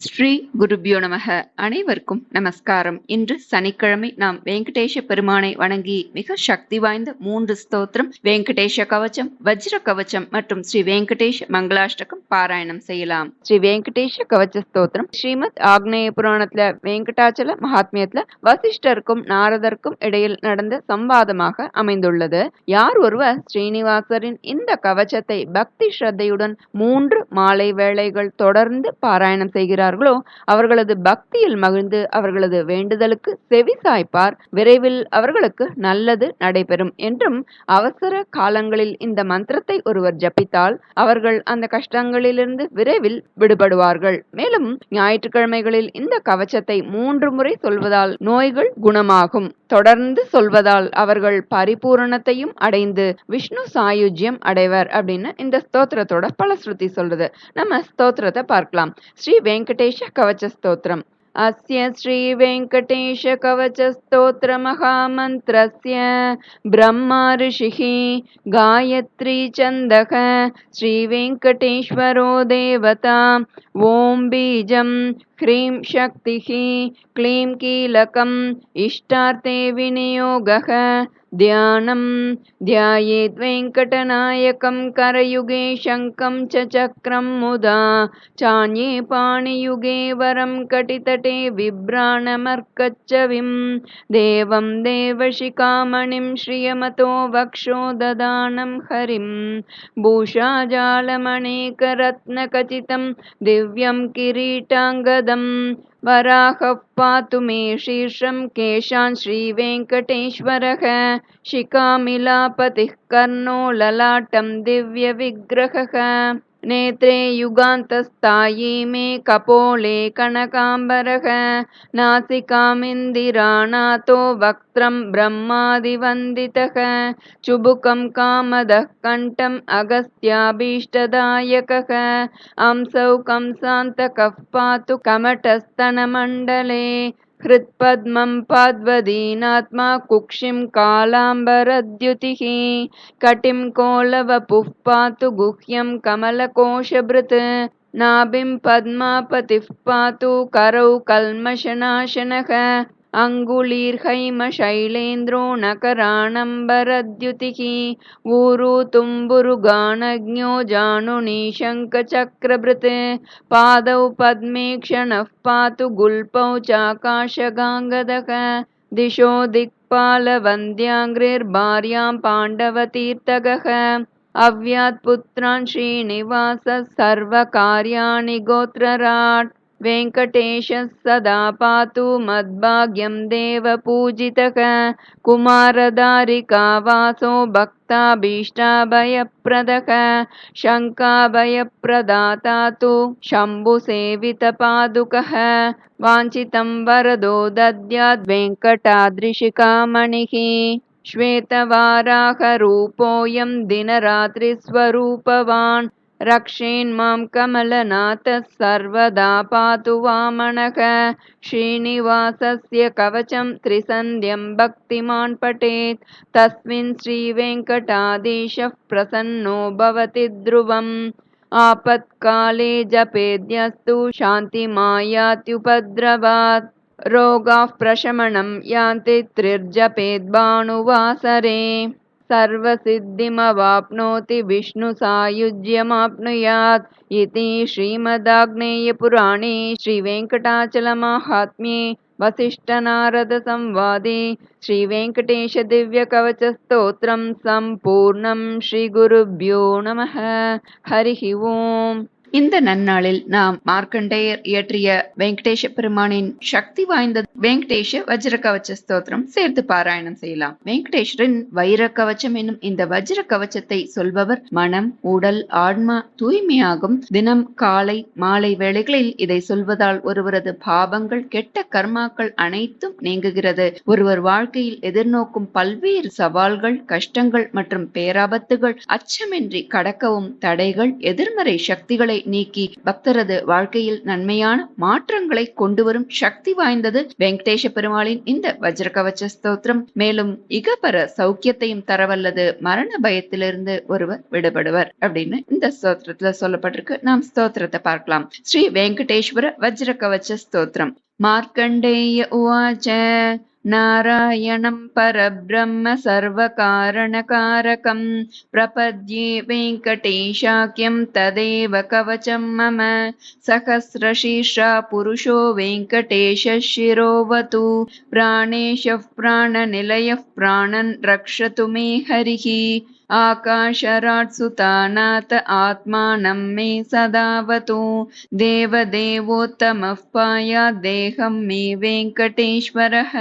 ஸ்ரீ குருபியோ நமக. அனைவருக்கும் நமஸ்காரம். இன்று சனிக்கிழமை நாம் வெங்கடேஷ பெருமானை வணங்கி மிக சக்தி வாய்ந்த மூன்று ஸ்தோத்திரம் வெங்கடேஷ கவச்சம் வஜ்ர கவச்சம் மற்றும் ஸ்ரீ வெங்கடேஷ மங்களாஷ்டகம் பாராயணம் செய்யலாம். ஸ்ரீ வெங்கடேஷ கவச்ச ஸ்தோத்திரம் ஸ்ரீமத் ஆக்னேய புராணத்துல வெங்கடாச்சல மகாத்மியத்துல வசிஷ்டருக்கும் நாரதருக்கும் இடையில் நடந்த சம்வாதமாக அமைந்துள்ளது. யார் ஒருவர் ஸ்ரீனிவாசரின் இந்த கவச்சத்தை பக்தி ஸ்ரத்தையுடன் மூன்று மாலை வேளைகள் தொடர்ந்து பாராயணம் செய்கிறார் செய்கிறார்களோ அவர்களது பக்தியில் மகிழ்ந்து அவர்களது வேண்டுதலுக்கு செவி சாய்ப்பார். விரைவில் அவர்களுக்கு நல்லது நடைபெறும் என்றும் அவசர காலங்களில் இந்த மந்திரத்தை ஒருவர் ஜபித்தால் அவர்கள் அந்த கஷ்டங்களிலிருந்து விரைவில் விடுபடுவார்கள். மேலும் ஞாயிற்றுக்கிழமைகளில் இந்த கவச்சத்தை மூன்று முறை சொல்வதால் நோய்கள் குணமாகும். தொடர்ந்து சொல்வதால் அவர்கள் பரிபூரணத்தையும் அடைந்து விஷ்ணு சாயுஜ்யம் அடைவர் அப்படின்னு இந்த ஸ்தோத்திரத்தோட பலஸ்ருதி சொல்றது. நம்ம ஸ்தோத்திரத்தை பார்க்கலாம். ஸ்ரீ வெங்கட वेङ्कटेशकवचस्तोत्रम् अस्य श्रीवेङ्कटेशकवचस्तोत्रमहामन्त्रस्य ब्रह्मा ऋषिः गायत्रीछन्दः श्रीवेङ्कटेश्वरो देवता ओं बीज ह्रीं शक्तिः क्लीं कीलकम् इष्टार्थे विनियोगः ध्यानं ध्यायेद्वेङ्कटनायकं करयुगे शङ्खं च चक्रं मुदा चान्ये पाणियुगे वरं कटितटे बिभ्राणमर्कच्चविं देवं देवशिखामणिं श्रियमतो वक्षो ददानं हरिं भूषाजालमणेकरत्नखचितं दिव्यं किरीटाङ्गदम् वराहः पातु मे शीर्षं केशान् श्रीवेङ्कटेश्वरः शिखामिलापतिः कर्णो ललाटं दिव्यविग्रहः नेत्रे युगान्तस्तायी मे कपोले कनकाम्बरः नासिकामिन्दिराणातो वक्त्रं ब्रह्मादिवन्दितः। चुबुकं कामदः कण्ठम् अगस्त्याभीष्टदायकः। अंसौ कंसान्तकः पातु कमटस्तनमण्डले हृत्पद्मं पाद्वदीनात्मा कुक्षिं कालाम्बरद्युतिः कटिं कोलवपुः पातु गुह्यं कमलकोशभृत् नाभिं पद्मापतिः पातु करौ कल्मषनाशनः अङ्गुलीर्हैमशैलेन्द्रो नकराणम्बरद्युतिः ऊरु तुम्बुरुगानज्ञो जानुनीशङ्खचक्रभृत् पादौ पद्मे क्षणः पातु गुल्पौ चाकाशगाङ्गदः दिशो दिक्पालवन्द्याङ्घ्रिर्भार्यां पाण्डवतीर्थगः अव्यात् पुत्रान् श्रीनिवासः सर्वकार्याणि गोत्रराट् वेङ्कटेशः सदा पातु मद्भाग्यं देवपूजितः। कुमारदारिकावासो भक्ताभीष्टाभयप्रदः। शङ्काभयप्रदाता तु शम्भुसेवितपादुकः। वाञ्छितं वरदो दद्याद् वेङ्कटाद्रिशिखामणिः। श्वेतवाराहरूपोऽयं दिनरात्रिस्वरूपवान् रक्षेन्मां कमलनाथः सर्वदा पातु वामनः। श्रीनिवासस्य कवचं त्रिसन्ध्यं भक्तिमान् पठेत्। तस्मिन् श्रीवेङ्कटाधीशः प्रसन्नो भवति ध्रुवम्। आपत्काले जपेद्यस्तु शान्तिमायात्युपद्रवात्। रोगाः प्रशमनं यान्ति त्रिर्जपेद्भानुवासरे सर्वसिद्धिमवाप्नोति विष्णुसायुज्यमाप्नुयात् इति श्रीमदाग्नेयपुराणे श्रीवेङ्कटाचलमाहात्म्ये वसिष्ठनारदसंवादे श्रीवेङ्कटेशदिव्यकवचस्तोत्रं सम्पूर्णं श्रीगुरुभ्यो नमः। हरिः ओम्। இந்த நன்னாளில் நாம் மார்க்கண்டேயர் இயற்றிய வெங்கடேஷ பெருமானின் சக்தி வாய்ந்த வெங்கடேஷ வஜ்ர கவச்ச ஸ்தோத்திரம் சேர்த்து பாராயணம் செய்யலாம். வெங்கடேஸ்வரின் வைர கவச்சம் என்னும் இந்த வஜ்ர கவச்சத்தை சொல்பவர் மனம் உடல் ஆன்மா தூய்மையாகும். தினம் காலை மாலை வேளைகளில் இதை சொல்வதால் ஒருவரது பாபங்கள் கெட்ட கர்மாக்கள் அனைத்தும் நீங்குகிறது. ஒருவர் வாழ்க்கையில் எதிர்நோக்கும் பல்வேறு சவால்கள் கஷ்டங்கள் மற்றும் பேராபத்துகள் அச்சமின்றி கடக்கவும் தடைகள் எதிர்மறை சக்திகளை கஷ்டங்களை நீக்கி பக்தரது வாழ்க்கையில் நன்மையான மாற்றங்களை கொண்டு வரும் சக்தி வாய்ந்தது வெங்கடேஷ பெருமாளின் இந்த வஜ்ர கவச்ச ஸ்தோத்திரம். மேலும் இகபர சௌக்கியத்தையும் தரவல்லது மரண பயத்திலிருந்து ஒருவர் விடுபடுவர் அப்படின்னு இந்த ஸ்தோத்திரத்துல சொல்லப்பட்டிருக்கு. நாம் ஸ்தோத்திரத்தை பார்க்கலாம். ஸ்ரீ வெங்கடேஸ்வர வஜ்ர கவச்ச ஸ்தோத்திரம். मार्कण्डेय उवाच नारायणं परब्रह्म सर्वकारणकारकं प्रपद्ये वेङ्कटेशाख्यं तदेव कवचं मम सहस्रशीर्षा पुरुषो वेङ्कटेशः शिरोवतु प्राणेशः प्राणनिलयः प्राणन् रक्षतु मे हरिः। आकाशराट्सुतानाथ आत्मानं मे सदावतु। देवदेवोत्तमः पायाद्देहं मे वेङ्कटेश्वरः।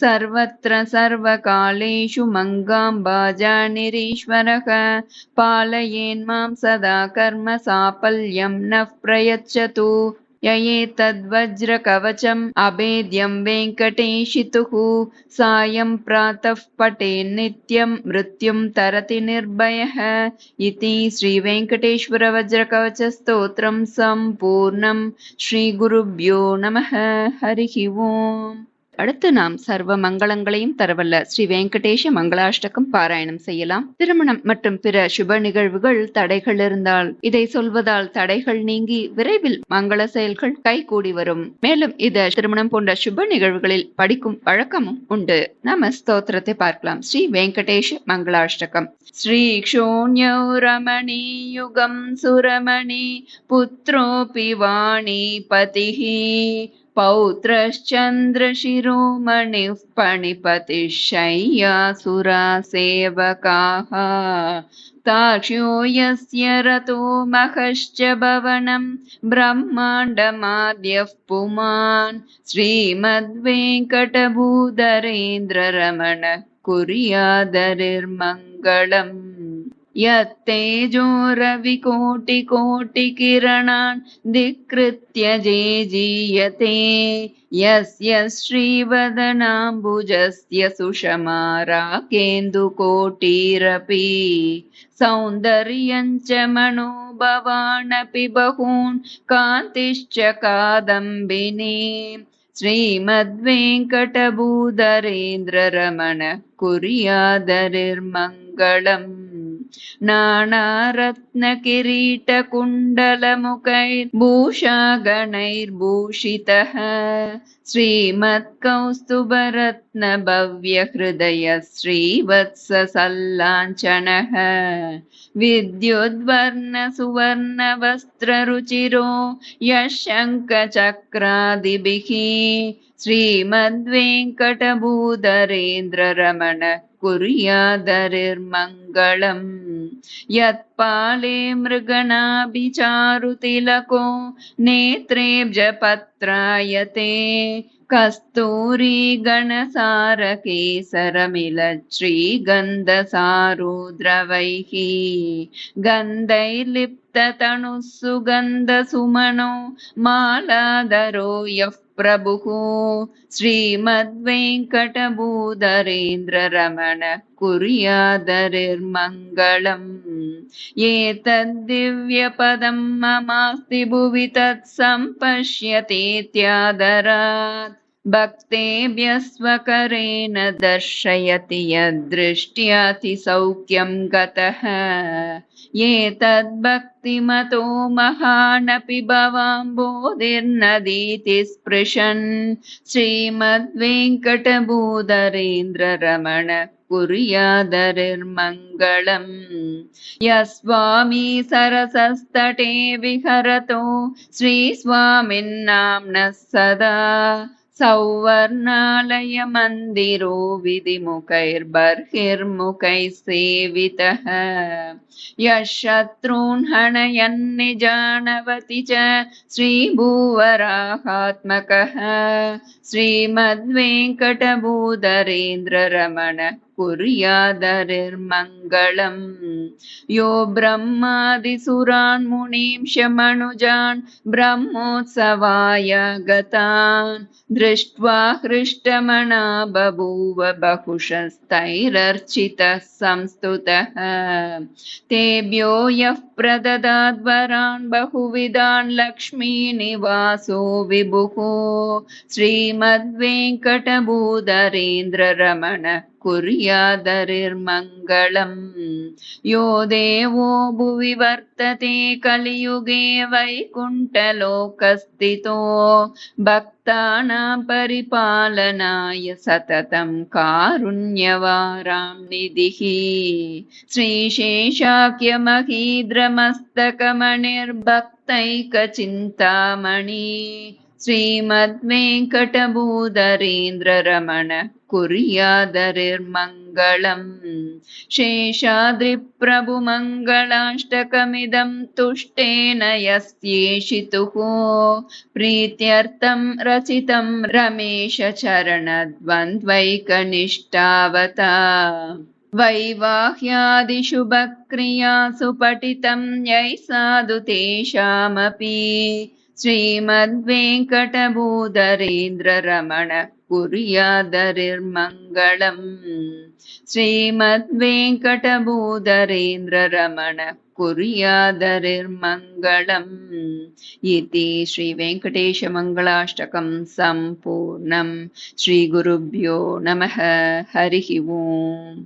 सर्वत्र सर्वकालेषु मङ्गाम्बाजानिरीश्वरः। पालयेन्मां सदा कर्म साफल्यं नः प्रयच्छतु ययेतद्वज्रकवचम् अभेद्यं वेङ्कटेशितुः। सायं प्रातः पठेन्नित्यं मृत्युं तरति निर्भयः। इति श्रीवेङ्कटेश्वरवज्रकवचस्तोत्रं सम्पूर्णं श्रीगुरुभ्यो नमः। हरिः ओम् அடுத்து நாம் சர்வ மங்களங்களையும் தரவல்ல ஸ்ரீ வெங்கடேஷ மங்களாஷ்டகம் பாராயணம் செய்யலாம். திருமணம் மற்றும் பிற சுப நிகழ்வுகள் தடைகள் இருந்தால் இதை சொல்வதால் தடைகள் நீங்கி விரைவில் மங்கள செயல்கள் கைகூடி வரும். மேலும் இது திருமணம் போன்ற சுப நிகழ்வுகளில் படிக்கும் வழக்கமும் உண்டு. நாம ஸ்தோத்திரத்தை பார்க்கலாம். ஸ்ரீ வெங்கடேஷ மங்களாஷ்டகம். ஸ்ரீ க்ஷோண்யௌ ரமணி யுகம் சுரமணி புத்ரோபி வாணி பதிஹி पौत्रश्चन्द्रशिरोमणिः पणिपतिः शय्यासुरासेवकाः ताक्ष्यो यस्य रतो महश्च भवनं ब्रह्माण्डमाद्यः पुमान्। श्रीमद्वेङ्कटभूधरेन्द्ररमण कुर्यादरिर्मङ्गलम् यत्तेजोरविकोटिकोटिकिरणान् धिकृत्य जे जीयते यस्य श्रीवदनाम्बुजस्य सुषमा राकेन्दुकोटिरपि सौन्दर्यञ्च मनोभवानपि बहून् कान्तिश्च कादम्बिनी। श्रीमद्वेङ्कटभूधरेन्द्ररमण कुर्यादरिर्मङ्गलम् नानारत्नकिरीटकुण्डलमुखैर्भूषागणैर्भूषितः। श्रीमत्कौस्तुभरत्नभव्यहृदय श्रीवत्ससल्लाञ्छनः विद्युद्वर्णसुवर्णवस्त्ररुचिरो यः शङ्खचक्रादिभिः श्रीमद्वेङ्कटभूधरेन्द्ररमण कुर्यादरिर्मङ्गलम्। यत्पाले मृगणाभिचारुतिलको नेत्रेब्जपत्रायते कस्तूरी गणसारकेसरमिलच्छ्रीगन्धसारुद्रवैः सुगन्धसुमनो मालाधरो यः प्रभुः श्रीमद्वेङ्कटभूधरेन्द्ररमण कुर्यादरिर्मङ्गलम् एतद्दिव्यपदं ममास्ति भुवि तत्सम्पश्यतेत्यादरात् भक्तेभ्यः स्वकरेण दर्शयति यद्दृष्ट्यातिसौख्यं गतः एतद्भक्तिमतो महानपि भवाम्बोधिर्नदीति स्पृशन् श्रीमद्वेङ्कटभूधरेन्द्ररमण कुर्यादरिर्मङ्गलम् यस्वामी सरसस्तटे विहरतो श्रीस्वामिन्नाम्नः सदा सौवर्णालयमन्दिरो विधिमुखैर्बर्हिर्मुखैः सेवितः यः शत्रून् च श्रीभूवराहात्मकः। श्रीमद्वेङ्कटभूधरेन्द्ररमण कुर्यादरिर्मङ्गलम् यो ब्रह्मादिसुरान् मुनींशमनुजान् ब्रह्मोत्सवाय गतान् दृष्ट्वा हृष्टमना बभूव बहुशस्तैरर्चितः संस्तुतः तेभ्यो यः प्रददाद्वरान् बहुविधान् लक्ष्मीनिवासो विभुः श्रीमद्वेङ्कटभूधरेन्द्ररमण कुर्यादरिर्मङ्गलम्। यो देवो भुवि वर्तते कलियुगे वैकुण्ठलोकस्थितो। भक्तानां परिपालनाय सततं कारुण्यवारां निधिः श्रीशेषाख्यमहीद्रमस्तकमणिर्भक्तैकचिन्तामणि श्रीमद्वेङ्कटभूधरेन्द्ररमण कुर्यादरिर्मङ्गलम् शेषाद्रिप्रभुमङ्गलाष्टकमिदं तुष्टेन यस्येषितुः प्रीत्यर्थं रचितं रमेशचरणद्वन्द्वैकनिष्ठावता। वैवाह्यादिषु भक्रियासु पठितं यै साधु तेषामपि श्रीमद्वेङ्कटभूधरेन्द्ररमण कुर्यादरिर्मङ्गलम् श्रीमद्वेङ्कटभूधरेन्द्ररमण कुर्यादरिर्मङ्गलम् इति श्रीवेङ्कटेशमङ्गलाष्टकं सम्पूर्णं श्रीगुरुभ्यो नमः। हरिः ओम्